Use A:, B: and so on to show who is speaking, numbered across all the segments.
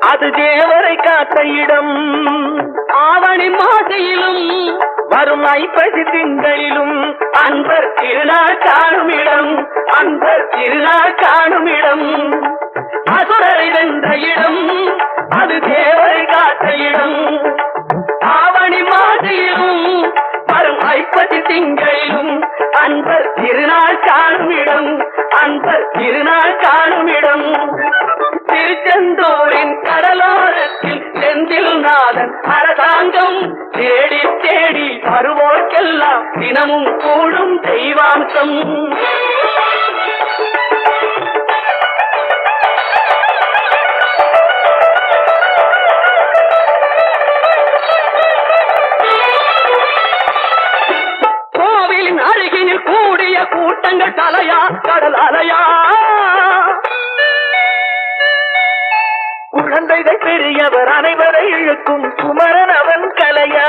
A: அது தேவரை காத்த இடம். ஆவணி மாசையிலும் வரும் ஐப்பசி திங்களிலும் அன்பர் திருநாள் காணும் இடம். அன்பர் திருநாள் காணும் இடம். அசுரரை வென்ற இடம் அது தேவரை காத்த இடம். ஆவணி மாசையிலும் வரும் ஐப்பசி திங்களிலும் அன்பர் திருநாள் காணும் இடம். அன்பர் திருநாள் காணும் இடம். தினமும் கூடும் தெய்வாம்சம். கோவிலின் அழகினில் கூடிய கூட்டங்கள் தலையா கடல் அலையா குழந்தைகள் பெரியவர் அனைவரை இழுக்கும் குமரன் அவன் கலையா?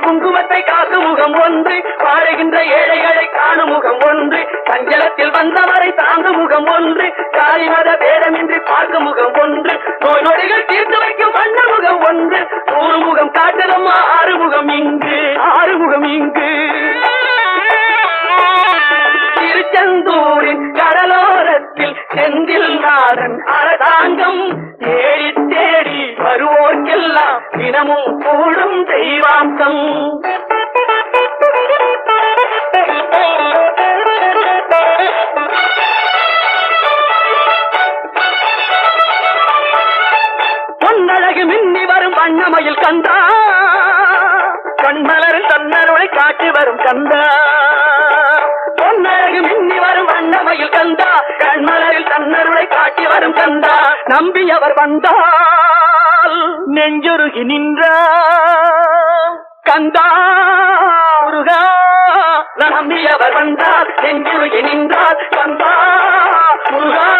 A: குங்குமத்தை காக்கும் முகம் ஒன்று பாடுகின்ற ஏழைகளை காணும் முகம் ஒன்று சஞ்சலத்தில் வந்தவரை தாங்கும் முகம் ஒன்று காலி மத பேதமின்றி பார்க்கும் முகம் ஒன்று நோய் நொடிகள் தீர்த்து வைக்கும் வண்ண முகம் ஒன்று நூறு முகம் காட்டலம்மா ஆறு முகம் இங்கு ஆறு முகம் இங்கு. திருச்செந்தூரின் கடலோரத்தில் செந்தில் நாதன் அரசாங்கம் ஏ தினமும் கூடும் தெய்வாம்சம் பொன்னழகு மின்னி வரும் வண்ணமயில் கந்தா. கண்மலரும் தன்னருளை காட்டி வரும் கந்தா. பொன்னழகு மின்னி வரும் வண்ணமயில் கந்தா. கண்மலரில் தன்னருளை காட்டி வரும் கந்தா. நம்பியவர் வந்தா. நெஞ்சொருகி நின்ற கந்தா முருகா நம்பியவர் வந்தார். நெஞ்சுருகி நின்றார் கந்தா முருகா.